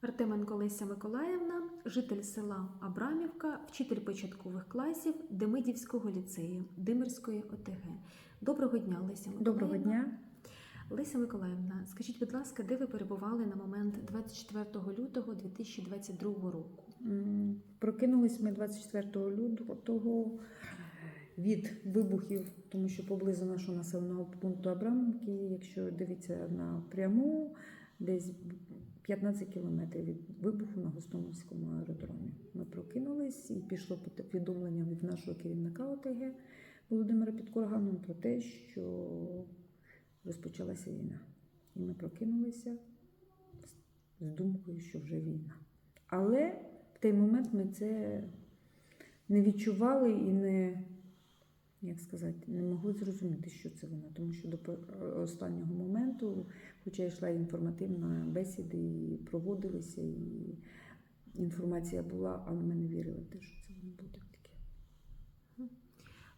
Артеменко Леся Миколаївна, житель села Абрамівка, вчитель початкових класів Демидівського ліцею Димирської ОТГ. Доброго дня, Леся Миколаївна. Доброго дня. Леся Миколаївна, скажіть, будь ласка, де ви перебували на момент 24 лютого 2022 року? Прокинулись ми 24 лютого від вибухів, тому що поблизу нашого населеного пункту Абрамівки, якщо дивитися на пряму, десь 15 кілометрів від вибуху на Гостомельському аеродромі. Ми прокинулись і пішло повідомлення від нашого керівника ОТГ Володимира Підкоргану про те, що розпочалася війна. І ми прокинулися з думкою, що вже війна. Але в той момент ми це не відчували і не, як сказати, не могли зрозуміти, що це вона. Тому що до останнього моменту, хоча йшла інформативна бесіда, і проводилися, і інформація була, але ми не вірили те, що це воно буде таке.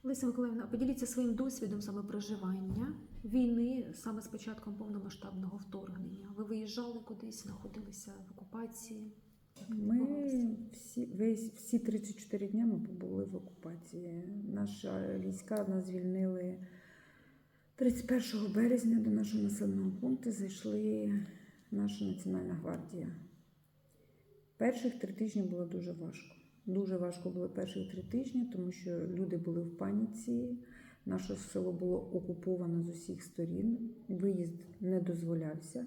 Леся Миколаївна, поділіться своїм досвідом саме проживання війни саме з початком повномасштабного вторгнення. Ви виїжджали кудись, знаходилися в окупації? Ми всі, весь, всі 34 дні ми побули в окупації. Наша війська нас звільнили 31 березня до нашого населеного пункту зайшли наша Національна гвардія. Перших три тижні було дуже важко. Дуже важко було перші три тижні, тому що люди були в паніці. Наше село було окуповано з усіх сторін. Виїзд не дозволявся.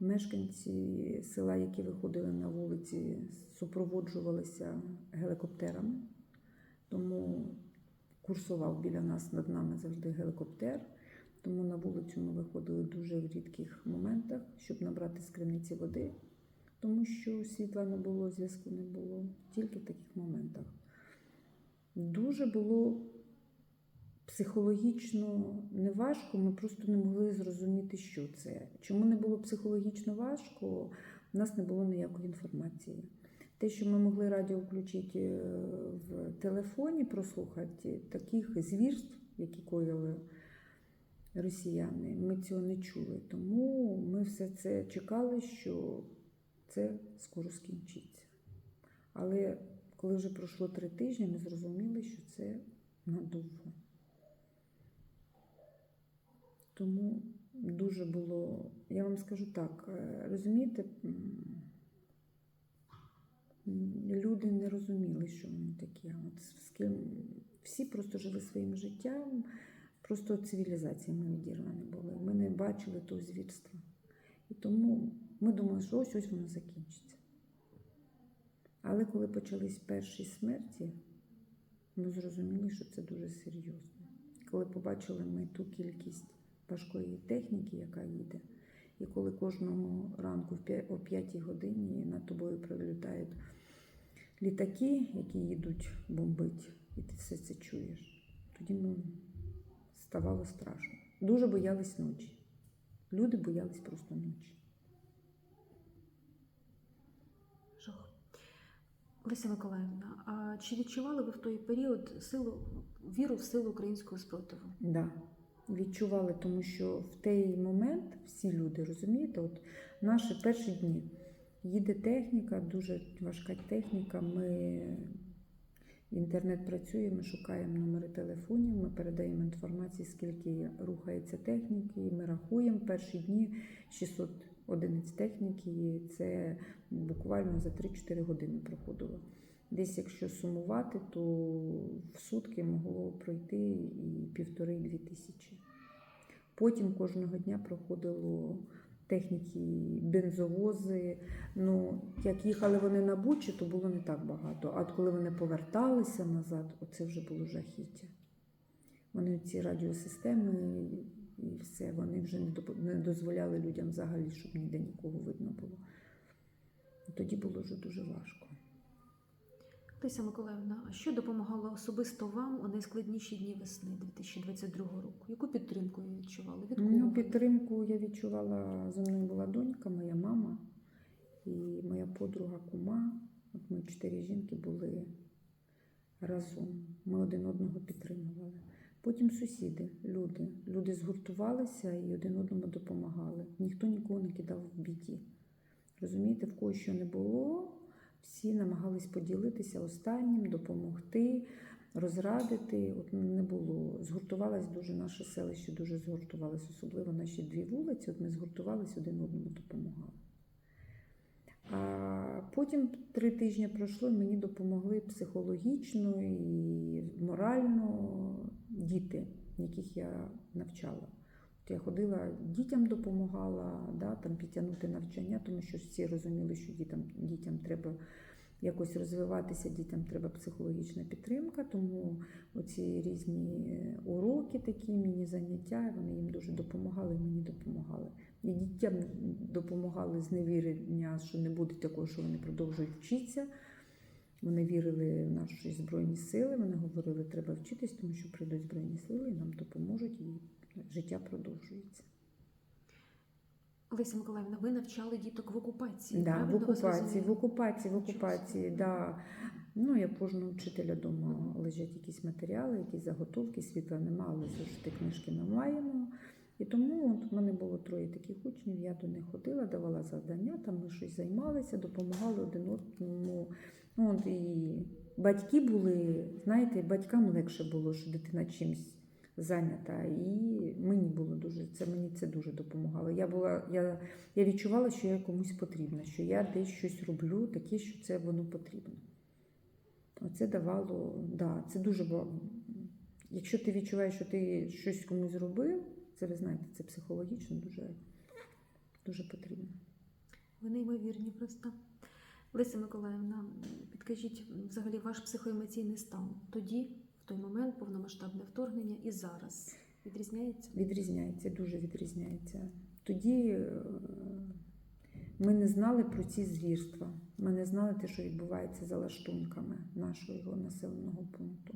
Мешканці села, які виходили на вулиці, супроводжувалися гелікоптерами, тому курсував біля нас над нами завжди гелікоптер. Тому на вулицю ми виходили дуже в рідких моментах, щоб набрати з криниці води, тому що світла не було, зв'язку не було, тільки в таких моментах. Дуже було психологічно не важко, ми просто не могли зрозуміти, що це. Чому не було психологічно важко? У нас не було ніякої інформації. Те, що ми могли радіо включити е, в телефоні, прослухати таких звірств, які коїли росіяни, ми цього не чули. Тому ми все це чекали, що це скоро скінчиться. Але коли вже пройшло три тижні, ми зрозуміли, що це надовго. Тому дуже було, я вам скажу так, е, розумієте, люди не розуміли, що воно таке. От з ким всі просто жили своїм життям, просто цивілізації ми відірвані були. Ми не бачили того звірства. І тому ми думали, що ось ось воно закінчиться. Але коли почались перші смерті, ми зрозуміли, що це дуже серйозно. Коли побачили ми ту кількість важкої техніки, яка їде, і коли кожного ранку о 5 годині над тобою прилітають літаки, які їдуть бомбить, і ти все це чуєш, тоді ну, ставало страшно. Дуже боялись ночі. Люди боялись просто ночі. Жах. Леся Миколаївна, а чи відчували ви в той період силу віру в силу українського спротиву? Да, відчували, тому що в той момент всі люди, розумієте, от наші перші дні їде техніка, дуже важка техніка. Ми інтернет працює, ми шукаємо номери телефонів, ми передаємо інформацію, скільки рухається техніки. Ми рахуємо перші дні 600 одиниць техніки. Це буквально за 3-4 години проходило. Десь, якщо сумувати, то в сутки могло пройти і півтори-дві тисячі. Потім кожного дня проходило техніки, бензовози. Ну, як їхали вони на Бучі, то було не так багато. А от коли вони поверталися назад, оце вже було жахіття. Вони ці радіосистеми і все, вони вже не дозволяли людям взагалі, щоб ніде нікого видно було. Тоді було вже дуже важко. Леся Миколаївна, а що допомагало особисто вам у найскладніші дні весни 2022 року? Яку підтримку ви відчували? Від кого? Ну, підтримку я відчувала. Зі мною була донька, моя мама і моя подруга кума. От ми чотири жінки були разом. Ми один одного підтримували. Потім сусіди, люди. Люди згуртувалися і один одному допомагали. Ніхто нікого не кидав в біді. Розумієте, в кого що не було, всі намагались поділитися останнім, допомогти, розрадити. От не було. Згуртувалось дуже наше селище, дуже згуртувалось, особливо наші дві вулиці. От ми згуртувались один одному допомагали. А потім три тижні пройшло, мені допомогли психологічно і морально діти, яких я навчала. От я ходила, дітям допомагала, да, там, підтягнути навчання, тому що всі розуміли, що дітям, дітям треба якось розвиватися, дітям треба психологічна підтримка, тому оці різні уроки, такі міні-заняття, вони їм дуже допомагали, мені допомагали. І дітям допомагали з невірення, що не буде такого, що вони продовжують вчитися. Вони вірили в наші збройні сили. Вони говорили, що треба вчитись, тому що прийдуть збройні сили і нам допоможуть, і життя продовжується. Леся Миколаївна, ви навчали діток в окупації. Да, в правильно окупації, в окупації, в окупації, да. Ну, як кожного вчителя вдома лежать якісь матеріали, якісь заготовки, світла немає, але завжди книжки ми маємо. І тому от в мене було троє таких учнів, я до них ходила, давала завдання, там ми щось займалися, допомагали один одному. Ну, от і батьки були, знаєте, батькам легше було, що дитина чимось зайнята. І мені було дуже, це мені це дуже допомагало. Я була, я, я відчувала, що я комусь потрібна, що я десь щось роблю, таке, що це воно потрібно. Оце давало, да, це дуже ба- Якщо ти відчуваєш, що ти щось комусь зробив, це ви знаєте, це психологічно дуже, дуже потрібно. Ви неймовірні просто. Леся Миколаївна, підкажіть взагалі ваш психоемоційний стан тоді, той момент, повномасштабне вторгнення і зараз відрізняється? Відрізняється, дуже відрізняється. Тоді е, ми не знали про ці звірства. Ми не знали те, що відбувається за лаштунками нашого населеного пункту.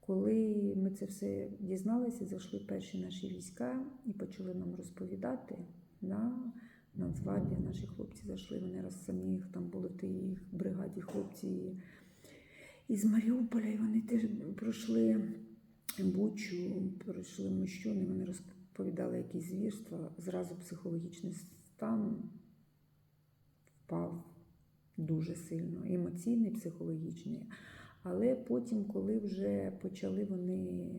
Коли ми це все дізналися, зайшли перші наші війська і почали нам розповідати на Нацгвардія, наші хлопці зайшли, вони раз самі там були в тій бригаді хлопці із Маріуполя, і вони теж пройшли Бучу, пройшли Мощуни, вони розповідали якісь звірства. Зразу психологічний стан впав дуже сильно, емоційний, психологічний. Але потім, коли вже почали вони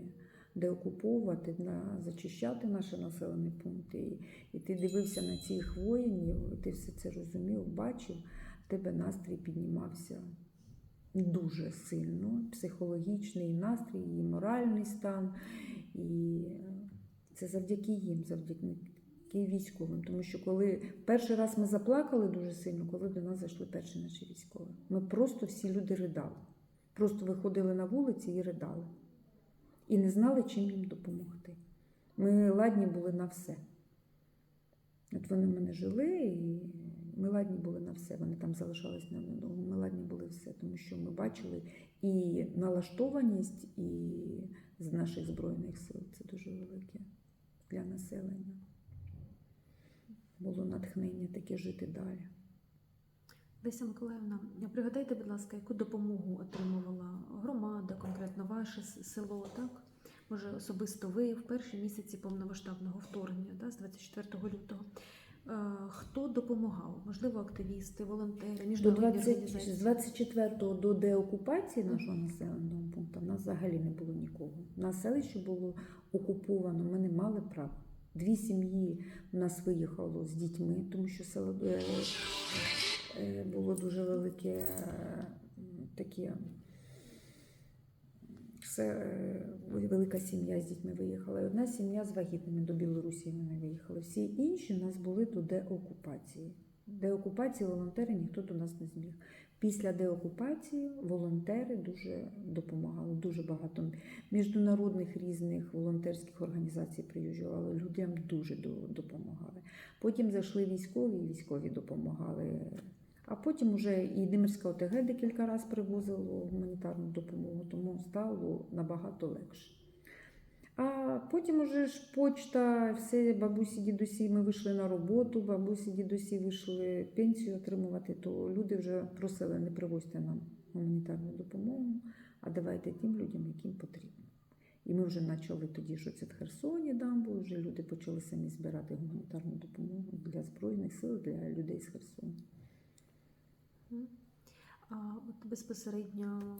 деокуповувати, на, зачищати наші населені пункти, і ти дивився на цих воїнів, ти все це розумів, бачив, в тебе настрій піднімався дуже сильно, психологічний настрій, і моральний стан. І це завдяки їм, завдяки військовим. Тому що коли перший раз ми заплакали дуже сильно, коли до нас зайшли перші наші військові. Ми просто всі люди ридали. Просто виходили на вулиці і ридали. І не знали, чим їм допомогти. Ми ладні були на все. От вони в мене жили, і ми ладні були на все. Вони там залишались ненадовго. Ми ладні були все, тому що ми бачили і налаштованість, і з наших збройних сил. Це дуже велике для населення. Було натхнення таке жити далі. Леся Миколаївна, пригадайте, будь ласка, яку допомогу отримувала громада, конкретно ваше село, так? Може, особисто ви в перші місяці повномасштабного вторгнення, да, з 24 лютого. Е, Хто допомагав? Можливо, активісти, волонтери, міжнародні 20, організації? з 24 го до деокупації нашого населеного пункту в нас взагалі не було нікого. На селище було окуповано, ми не мали права. Дві сім'ї в нас виїхало з дітьми, тому що село е, е, було дуже велике таке. Все, е, велика сім'я з дітьми виїхала. І одна сім'я з вагітними до Білорусі вони виїхали. Всі інші у нас були до деокупації. Деокупації волонтери ніхто до нас не зміг. Після деокупації волонтери дуже допомагали. Дуже багато міжнародних різних волонтерських організацій приїжджали. Людям дуже до- допомагали. Потім зайшли військові, військові допомагали. А потім вже і Димирська ОТГ декілька разів привозило гуманітарну допомогу, тому стало набагато легше. А потім уже ж почта, все бабусі, дідусі, ми вийшли на роботу, бабусі, дідусі вийшли пенсію отримувати, то люди вже просили, не привозьте нам гуманітарну допомогу, а давайте тим людям, яким потрібно. І ми вже почали тоді, що це в Херсоні дамбу, вже люди почали самі збирати гуманітарну допомогу для Збройних сил, для людей з Херсону. А от безпосередньо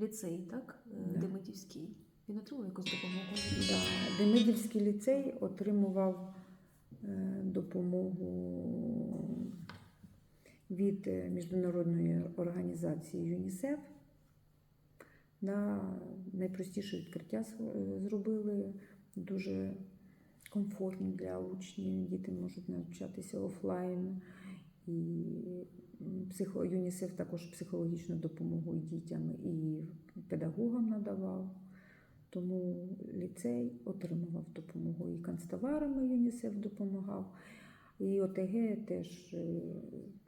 ліцей, так? Е, Да. Демидівський. Він отримав якусь допомогу? Да. Демидівський ліцей отримував е, допомогу від е, міжнародної організації ЮНІСЕФ. Да, найпростіше відкриття зробили, дуже комфортні для учнів. Діти можуть навчатися офлайн. І психо, ЮНІСЕФ також психологічну допомогу і дітям, і педагогам надавав. Тому ліцей отримував допомогу і канцтоварами ЮНІСЕФ допомагав. І ОТГ теж е,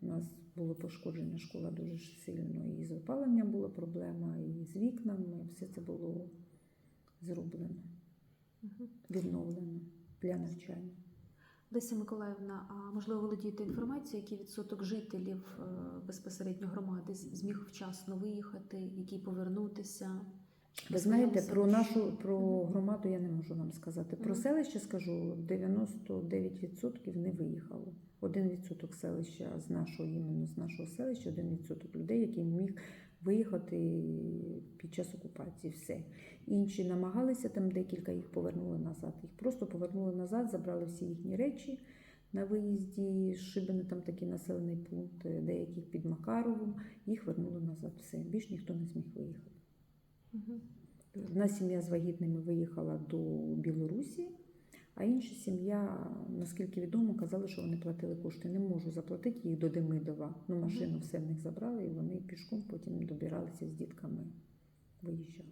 у нас було пошкоджена школа дуже сильно. І з опаленням була проблема, і з вікнами. Все це було зроблено, відновлено для навчання. Леся Миколаївна, а можливо володієте інформацією, який відсоток жителів е, безпосередньо громади зміг вчасно виїхати, який повернутися? Ви знаєте, про нашу про громаду я не можу вам сказати. Про селище скажу, 99% не виїхало. Один відсоток селища з нашого іменно з нашого селища, один відсоток людей, який міг виїхати під час окупації. Все. Інші намагалися, там декілька їх повернули назад. Їх просто повернули назад, забрали всі їхні речі на виїзді. Шибини там такий населений пункт, е, деяких під Макаровом. Їх вернули назад. Все. Більш ніхто не зміг виїхати. Одна сім'я з вагітними виїхала до Білорусі, а інша сім'я, наскільки відомо, казали, що вони платили кошти. Не можу заплатити їх до Демидова. Ну, машину все в них забрали, і вони пішком потім добиралися з дітками. Виїжджали.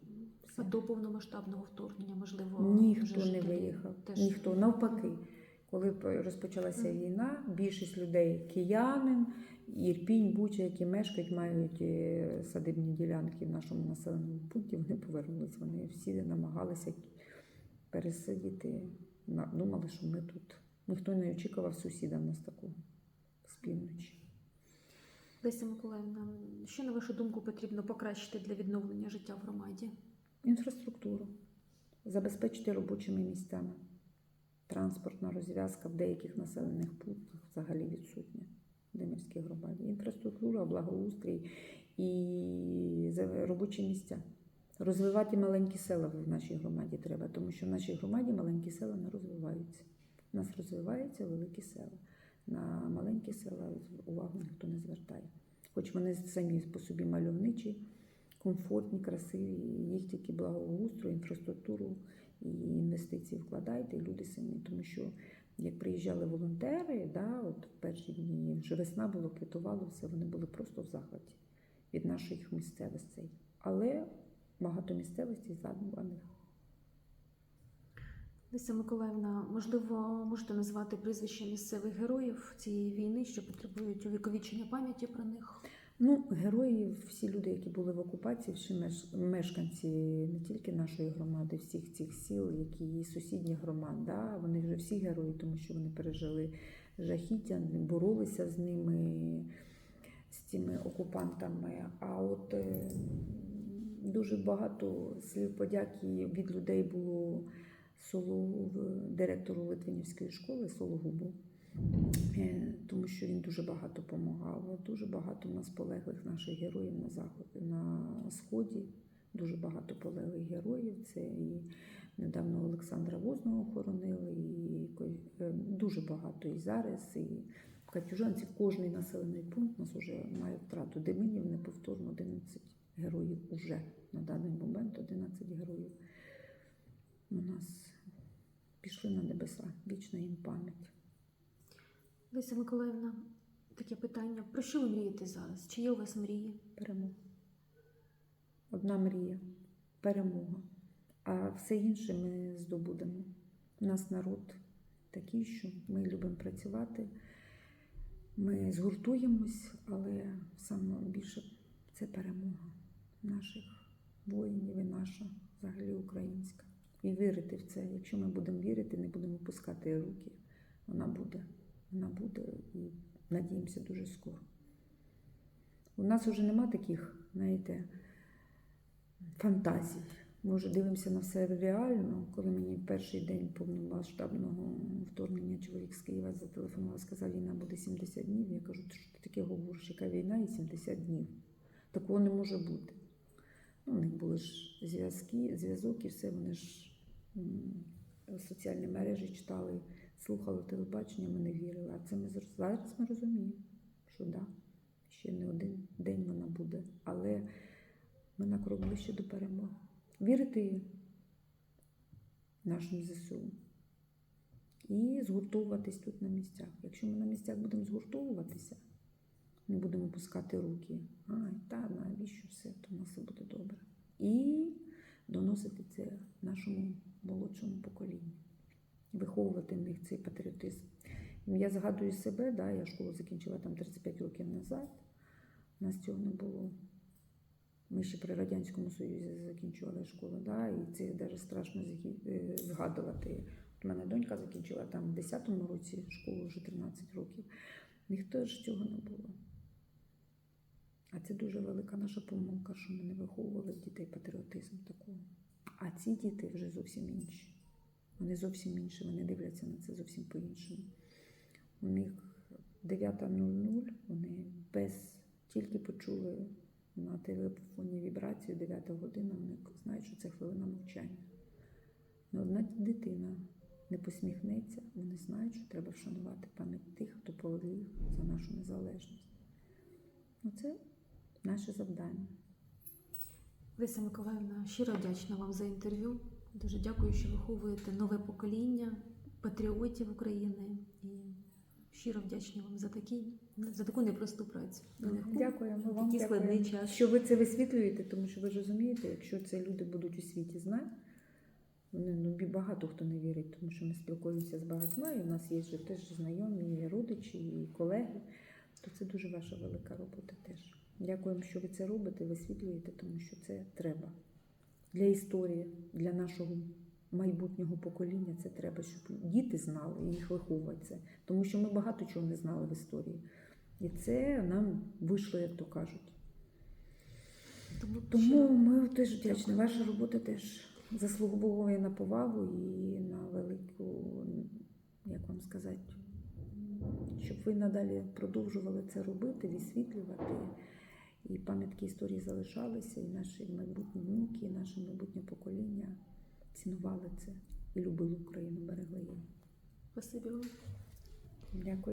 Все. А до повномасштабного вторгнення, можливо, Ніхто вже не жителі виїхав. теж Ніхто. Навпаки, коли розпочалася війна, більшість людей киянин, Ірпінь, Буча, які мешкають, мають е, садибні ділянки в нашому населеному пункті, вони повернулись. Вони всі намагалися пересидіти. Думали, що ми тут. Ніхто не очікував сусіда в нас такого з півночі. Леся Миколаївна, що на вашу думку потрібно покращити для відновлення життя в громаді? Інфраструктуру, забезпечити робочими місцями. Транспортна розв'язка в деяких населених пунктах взагалі відсутня в Демирській громаді. Інфраструктура, благоустрій і робочі місця. Розвивати маленькі села в нашій громаді треба, тому що в нашій громаді маленькі села не розвиваються. У нас розвиваються великі села. На маленькі села увагу ніхто не звертає. Хоч вони самі по собі мальовничі, комфортні, красиві, їх тільки благоустрою, інфраструктуру і інвестиції вкладайте, і люди самі. Тому що як приїжджали волонтери, да, от в перші дні вже весна було, квітувало все, вони були просто в захваті від наших місцевостей. Але багато місцевостей задуманих. Леся Миколаївна, можливо, можете назвати прізвища місцевих героїв цієї війни, що потребують увіковічення пам'яті про них? Ну, герої, всі люди, які були в окупації, всі меш- мешканці не тільки нашої громади, всіх цих сіл, які і сусідніх громад, да, вони вже всі герої, тому що вони пережили жахіття, боролися з ними, з цими окупантами. А от е, дуже багато слів подяки від людей було Сологуб, директору Литвинівської школи Сологубу. Е, тому що він дуже багато допомагав. Дуже багато в нас полеглих наших героїв на заході на сході. Дуже багато полеглих героїв. Це і недавно Олександра Возного хоронили, і е, дуже багато і зараз. І в Катюжанці кожний населений пункт у нас вже має втрату. Деминів неповторно 11 героїв уже на даний момент 11 героїв. У нас пішли на небеса. Вічна їм пам'ять. Леся Миколаївна, таке питання. Про що ви мрієте зараз? Чи є у вас мрії? Перемога. Одна мрія перемога. А все інше ми здобудемо. У нас народ такий, що ми любимо працювати. Ми згуртуємось, але саме більше це перемога наших воїнів і наша, взагалі українська. І вірити в це. Якщо ми будемо вірити, не будемо пускати руки, вона буде. Вона буде і надіємося дуже скоро. У нас вже нема таких, знаєте, фантазій. Ми вже дивимося на все реально. Коли мені перший день повномасштабного вторгнення чоловік з Києва зателефонував, сказав, війна буде 70 днів. Я кажу, що ти таке говориш, яка війна і 70 днів. Такого не може бути. Ну, у них були ж зв'язки, зв'язок і все, вони ж соціальні мережі читали, слухали телебачення, ми не вірили. А це ми зараз ми розуміємо, що да, ще не один день вона буде. Але ми на крок ближче до перемоги. Вірити нашим ЗСУ і згуртовуватись тут на місцях. Якщо ми на місцях будемо згуртовуватися, не будемо пускати руки, ай, та навіщо все, то в нас все буде добре. І доносити це нашому молодшому поколінню, виховувати в них цей патріотизм. Я згадую себе, да, я школу закінчила там 35 років назад. У нас цього не було. Ми ще при Радянському Союзі закінчували школу, да, і це навіть страшно е, згадувати. У мене донька закінчила там в 10-му році школу вже 13 років. Ніхто ж цього не було. А це дуже велика наша помилка, що ми не виховували в дітей патріотизм такого. А ці діти вже зовсім інші. Вони зовсім інші, вони дивляться на це зовсім по-іншому. У них 9.00, вони без тільки почули на телефоні вібрацію 9 година, вони знають, що це хвилина мовчання. Но одна дитина не посміхнеться, вони знають, що треба вшанувати пам'ять тих, хто поліг за нашу незалежність. Ну, це наше завдання. Леся Миколаївна, щиро вдячна вам за інтерв'ю. Дуже дякую, що виховуєте нове покоління патріотів України. І щиро вдячна вам за, такі, за таку непросту працю. Нелегку. Дякуємо вам. Такий складний час. Що ви це висвітлюєте, тому що ви ж розумієте, якщо це люди будуть у світі знати, вони ну, багато хто не вірить, тому що ми спілкуємося з багатьма, і у нас є вже теж знайомі, і родичі, і колеги. То це дуже ваша велика робота теж. Дякуємо, що ви це робите, висвітлюєте, тому що це треба. Для історії, для нашого майбутнього покоління це треба, щоб діти знали і їх виховувати це. Тому що ми багато чого не знали в історії. І це нам вийшло, як то кажуть. Тому, Тому ми теж вдячні. Ваша робота теж заслуговує на повагу і на велику, як вам сказати, щоб ви надалі продовжували це робити, висвітлювати. І пам'ятки історії залишалися, і наші майбутні внуки, і наше майбутнє покоління цінували це і любили Україну, берегли її. спасибі вам. Дякую.